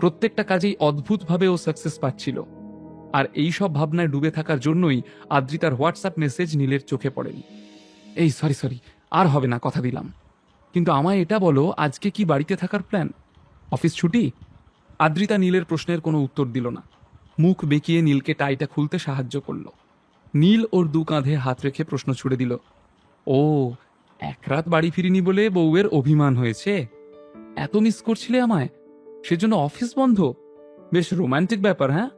প্রত্যেকটা কাজেই অদ্ভুতভাবে ও সাকসেস পাচ্ছিল। আর এই সব ভাবনায় ডুবে থাকার জন্যই আদ্রিতার হোয়াটসঅ্যাপ মেসেজ নীলের চোখে পড়েনি। এই সরি সরি আর হবে না, কথা দিলাম। কিন্তু আমায় এটা বলো, আজকে কি বাড়িতে থাকার প্ল্যান অফিস ছুটি? আদ্রিতা নীলের প্রশ্নের কোনো উত্তর দিল না। মুখ বেঁকিয়ে নীলকে টাইটা খুলতে সাহায্য করল। নীল ওর দু কাঁধে হাত রেখে প্রশ্ন ছুড়ে দিল, ও, এক রাত বাড়ি ফিরিনি বলে বউয়ের অভিমান হয়েছে? এত মিস করছিলে আমায়? সেজন্য অফিস বন্ধ। বেশ রোমান্টিক ব্যাপার হ্যাঁ?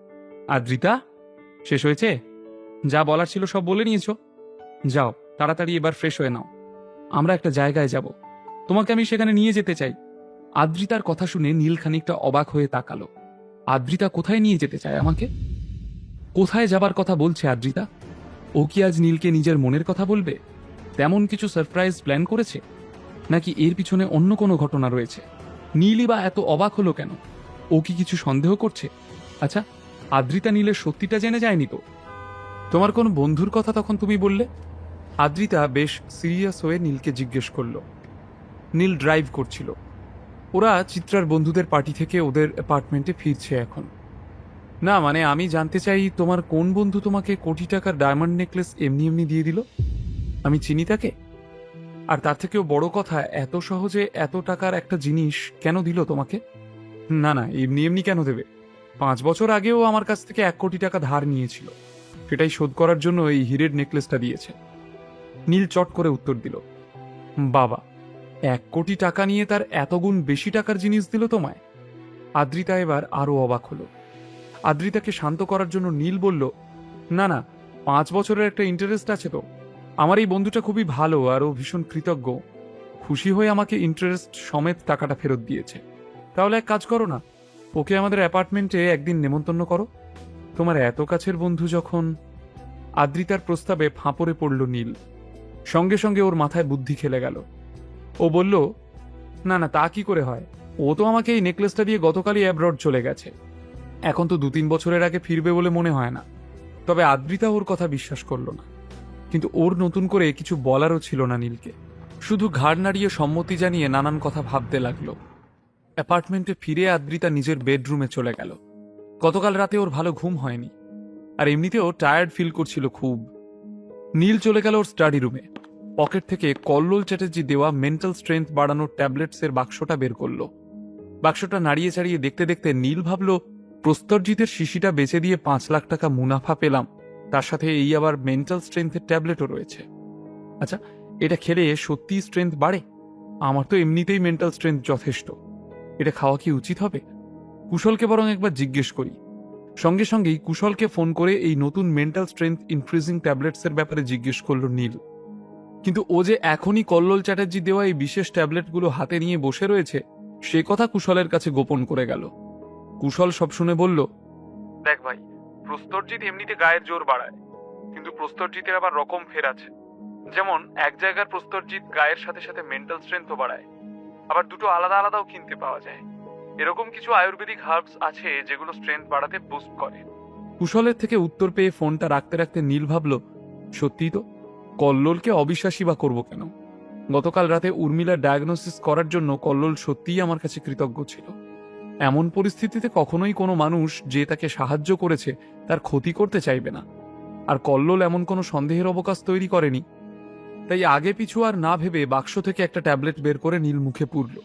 আদ্রিতা শেষ হয়েছে? যা বলার ছিল সব বলে নিয়েছ? যাও, তাড়াতাড়ি এবার ফ্রেশ হয়ে নাও। আমরা একটা জায়গায় যাব। তোমাকে আমি সেখানে নিয়ে যেতে চাই। আদ্রিতার কথা শুনে নীল খানিকটা অবাক হয়ে তাকালো। আদ্রিতা কোথায় নিয়ে যেতে চায় আমাকে? কোথায় যাবার কথা বলছে আদ্রিতা? ও কি আজ নীলকে নিজের মনের কথা বলবে? তেমন কিছু সারপ্রাইজ প্ল্যান করেছে? নাকি এর পিছনে অন্য কোনো ঘটনা রয়েছে? নীলই বা এত অবাক হলো কেন? ও কি কিছু সন্দেহ করছে? আচ্ছা আদ্রিতা নীলের সত্যিটা জেনে যায়নি তো? তোমার কোন বন্ধুর কথা তখন তুমি বললে? আদ্রিতা বেশ সিরিয়াস হয়ে নীলকে জিজ্ঞেস করল। নীল ড্রাইভ করছিল। ওরা চিত্রার বন্ধুদের পার্টি থেকে ওদের অ্যাপার্টমেন্টে ফিরছে এখন। না মানে আমি জানতে চাই, তোমার কোন বন্ধু তোমাকে কোটি টাকার ডায়মন্ড নেকলেস এমনি এমনি দিয়ে দিল? আমি চিনি তাকে? আর তার থেকেও বড় কথা, এত সহজে এত টাকার একটা জিনিস কেন দিল তোমাকে? না না, এমনি এমনি কেন দেবে? পাঁচ বছর আগেও আমার কাছ থেকে এক কোটি টাকা ধার নিয়েছিল। সেটাই শোধ করার জন্য এই হিরের নেকলেসটা দিয়েছে। নীল চট করে উত্তর দিল, বাবা, এক কোটি টাকা নিয়ে তার এতগুণ বেশি টাকার জিনিস দিল তোমায়? আদ্রিতা এবার আরও অবাক হলো। আদ্রিতাকে শান্ত করার জন্য নীল বলল, না না, পাঁচ বছরের একটা ইন্টারেস্ট আছে তো। আমার এই বন্ধুটা খুবই ভালো আর ও ভীষণ কৃতজ্ঞ। খুশি হয়ে আমাকে ইন্টারেস্ট সমেত টাকাটা ফেরত দিয়েছে। তাহলে এক কাজ করো না, ওকে আমাদের অ্যাপার্টমেন্টে একদিন নেমন্তন্ন করো। তোমার এত কাছের বন্ধু যখন আদ্রিতার প্রস্তাবে ফাঁপড়ে পড়ল নীল, সঙ্গে সঙ্গে ওর মাথায় বুদ্ধি খেলে গেল। ও বলল, না না, তা কি করে হয়? ও তো আমাকে এই নেকলেসটা দিয়ে গতকালই অ্যাব্রড চলে গেছে। এখন তো দু তিন বছরের আগে ফিরবে বলে মনে হয় না। তবে আদ্রিতা ওর কথা বিশ্বাস করল না। কিন্তু ওর নতুন করে কিছু বলারও ছিল না নীলকে। শুধু ঘাড় নাড়িয়ে সম্মতি জানিয়ে নানান কথা ভাবতে লাগল। অ্যাপার্টমেন্টে ফিরে আদ্রিতা নিজের বেডরুমে চলে গেল। গতকাল রাতে ওর ভালো ঘুম হয়নি। আর এমনিতেও টায়ার্ড ফিল করছিল খুব। নীল চলে গেল ওর স্টাডি রুমে পকেট থেকে কল্লোল চ্যাটার্জি দেওয়া মেন্টাল স্ট্রেংথ বাড়ানোর ট্যাবলেটসের বাক্সটা বের করল। বাক্সটা নাড়িয়ে চাড়িয়ে দেখতে দেখতে নীল ভাবল, প্রস্তরজিতের শিশিটা বেচে দিয়ে পাঁচ লাখ টাকা মুনাফা পেলাম। তার সাথে এই আবার মেন্টাল স্ট্রেংথের ট্যাবলেটও রয়েছে। আচ্ছা এটা খেলে সত্যি স্ট্রেংথ বাড়ে? আমার তো এমনিতেই মেন্টাল স্ট্রেংথ যথেষ্ট। এটা খাওয়া কি উচিত হবে? কুশলকে বরং একবার জিজ্ঞেস করি। সঙ্গে সঙ্গেই কুশলকে ফোন করে এই নতুন মেন্টাল স্ট্রেংথ ইনক্রিজিং ট্যাবলেটসের ব্যাপারে জিজ্ঞেস করল নীল। কিন্তু ও যে এখনই কল্লোল চ্যাটার্জি দেওয়া এই বিশেষ ট্যাবলেটগুলো হাতে নিয়ে বসে রয়েছে, সে কথা কুশলের কাছে গোপন করে গেল। কুশল সব শুনে বলল, দেখ ভাই প্রস্তরজিৎ এমনিতে গায়ের জোর বাড়ায়, কিন্তু প্রস্তরজিতের আবার রকম ফের আছে। যেমন, এক জায়গার প্রস্তরজিৎ গায়ের সাথে সাথে মেন্টাল স্ট্রেংথও বাড়ায়, আবার দুটো আলাদা আলাদাও কিনতে পাওয়া যায়। এরকম কিছু আয়ুর্বেদিক হার্বস আছে যেগুলো স্ট্রেংথ বাড়াতে বুস্ট করে। কুশলের থেকে উত্তর পেয়ে ফোনটা রাখতে রাখতে নীল ভাবল সত্যিই তো? কল্লোলকে অবিশ্বাসী বা করব কেন? গতকাল রাতে উর্মিলার ডায়াগনোসিস করার জন্য কল্লোল সত্যিই আমার কাছে কৃতজ্ঞ ছিল। এমন পরিস্থিতিতে কখনোই কোনো মানুষ যে তাকে সাহায্য করেছে তার ক্ষতি করতে চাইবে না। আর কল্লোল এমন কোনো সন্দেহের অবকাশ তৈরি করেনি। তাই আগে পিছু আর না ভেবে বাক্স থেকে একটা ট্যাবলেট বের করে নীল মুখে পুরল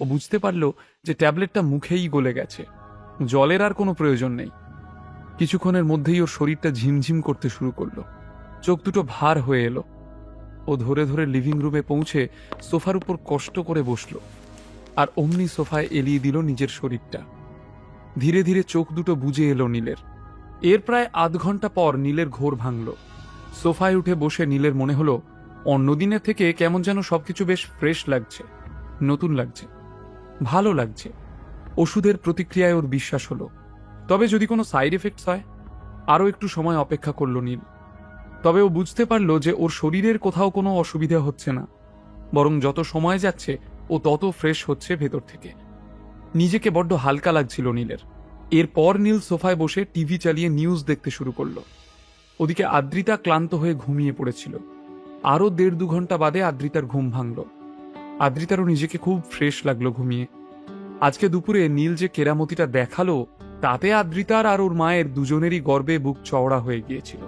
ও বুঝতে পারল যে ট্যাবলেটটা মুখেই গলে গেছে। জলের আর কোনো প্রয়োজন নেই। কিছুক্ষণের মধ্যেই ওর শরীরটা ঝিমঝিম করতে শুরু করল। চোখ দুটো ভার হয়ে এলো। ও ধরে ধরে লিভিং রুমে পৌঁছে সোফার উপর কষ্ট করে বসল। আর অমনি সোফায় এলিয়ে দিল নিজের শরীরটা। ধীরে ধীরে চোখ দুটো বুঝে এলো নীলের। এর প্রায় আধ ঘণ্টা পর নীলের ঘোর ভাঙল। সোফায় উঠে বসে নীলের মনে হলো, অন্যদিনের থেকে কেমন যেন সবকিছু বেশ ফ্রেশ লাগছে, নতুন লাগছে, ভালো লাগছে। ওষুধের প্রতিক্রিয়ায় ওর বিশ্বাস হলো। তবে যদি কোনো সাইড এফেক্টস হয়, আরও একটু সময় অপেক্ষা করল নীল। তবে ও বুঝতে পারল যে ওর শরীরের কোথাও কোনো অসুবিধা হচ্ছে না, বরং যত সময় যাচ্ছে ও তত ফ্রেশ হচ্ছে ভেতর থেকে। নিজেকে বড্ড হালকা লাগছিল নীলের। এরপর নীল সোফায় বসে টিভি চালিয়ে নিউজ দেখতে শুরু করল। ওদিকে আদ্রিতা ক্লান্ত হয়ে ঘুমিয়ে পড়েছিল। আরও দেড় দু ঘণ্টা বাদে আদ্রিতার ঘুম ভাঙল। আদ্রিতারও নিজেকে খুব ফ্রেশ লাগল ঘুমিয়ে। আজকে দুপুরে নীল যে কেরামতিটা দেখাল, তাতে আদ্রিতার আর ওর মায়ের দুজনেরই গর্বে বুক চওড়া হয়ে গিয়েছিল।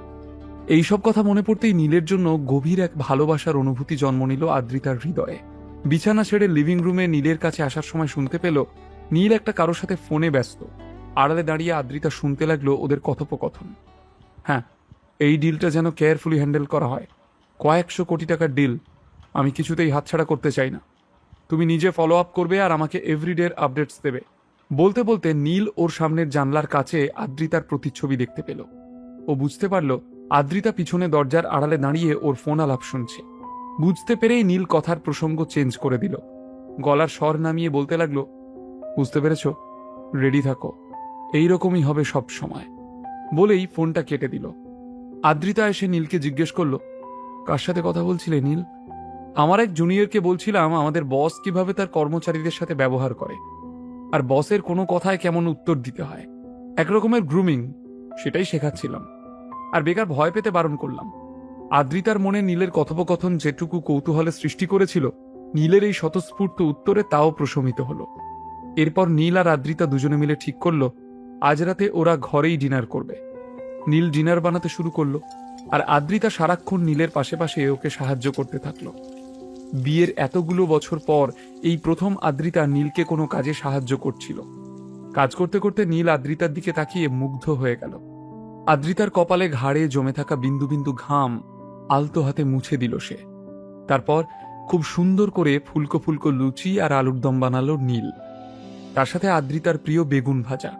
এইসব কথা মনে পড়তেই নীলের জন্য গভীর এক ভালোবাসার অনুভূতি জন্ম নিল আদ্রিতার হৃদয়ে। বিছানা ছেড়ে লিভিং রুমে নীলের কাছে আসার সময় শুনতে পেল, নীল একটা কারোর সাথে ফোনে ব্যস্ত। আড়ালে দাঁড়িয়ে আদ্রিতা শুনতে লাগল ওদের কথোপকথন। হ্যাঁ এই ডিলটা যেন কেয়ারফুলি হ্যান্ডেল করা হয়। কয়েকশো কোটি টাকার ডিল আমি কিছুতেই হাতছাড়া করতে চাই না। তুমি নিজে ফলো আপ করবে আর আমাকে এভরিডের আপডেটস দেবে। বলতে বলতে নীল ওর সামনের জানলার কাছে আদ্রিতার প্রতিচ্ছবি দেখতে পেল। ও বুঝতে পারল, আদ্রিতা পিছনে দরজার আড়ালে দাঁড়িয়ে ওর ফোন আলাপ শুনছে। বুঝতে পেরেই নীল কথার প্রসঙ্গ চেঞ্জ করে দিল। গলার স্বর নামিয়ে বলতে লাগল, বুঝতে পেরেছ? রেডি থাকো। এইরকমই হবে সব সময়। বলেই ফোনটা কেটে দিল। আদ্রিতা এসে নীলকে জিজ্ঞেস করল, কার সাথে কথা বলছিলে নীল? আমার এক জুনিয়রকে বলছিলাম আমাদের বস কীভাবে তার কর্মচারীদের সাথে ব্যবহার করে। আর বসের কোনো কথায় কেমন উত্তর দিতে হয়। একরকমের গ্রুমিং, সেটাই শেখাচ্ছিলাম। আর বেকার ভয় পেতে বারণ করলাম। আদ্রিতার মনে নীলের কথোপকথন যেটুকু কৌতূহলের সৃষ্টি করেছিল, নীলের এই স্বতঃস্ফূর্ত উত্তরে তাও প্রশমিত হলো। এরপর নীল আর আদ্রিতা দুজনে মিলে ঠিক করল, আজ রাতে ওরা ঘরেই ডিনার করবে। নীল ডিনার বানাতে শুরু করল, আর আদ্রিতা সারাক্ষণ নীলের পাশে পাশে ওকে সাহায্য করতে থাকল। বিয়ের এতগুলো বছর পর এই প্রথম আদ্রিতা নীলকে কোনো কাজে সাহায্য করছিল। কাজ করতে করতে নীল আদ্রিতার দিকে তাকিয়ে মুগ্ধ হয়ে গেল। আদ্রিতার কপালে ঘাড়ে জমে থাকা বিন্দু বিন্দু ঘাম আলতো হাতে মুছে দিল সে। তারপর খুব সুন্দর করে ফুলকো ফুলকো লুচি আর আলুর দম বানালো নীল। তার সাথে আদ্রিতার প্রিয় বেগুন ভাজা।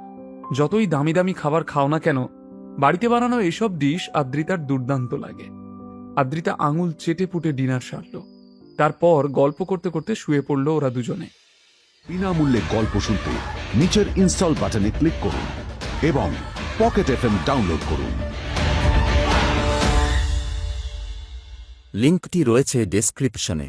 যতই দামি দামি খাবার খাও না কেন, বাড়িতে বানানো এসব ডিশ আদ্রিতার দুর্দান্ত লাগে। আদ্রিতা আঙুল চেটে পুটে ডিনার সারল। তারপর গল্প করতে করতে শুয়ে পড়ল ওরা দুজনে। বিনামূল্যে গল্প শুনতে নিচের ইনস্টল বাটনে ক্লিক করুন এবং পকেট এফএম ডাউনলোড করুন। লিঙ্কটি রয়েছে ডেসক্রিপশনে।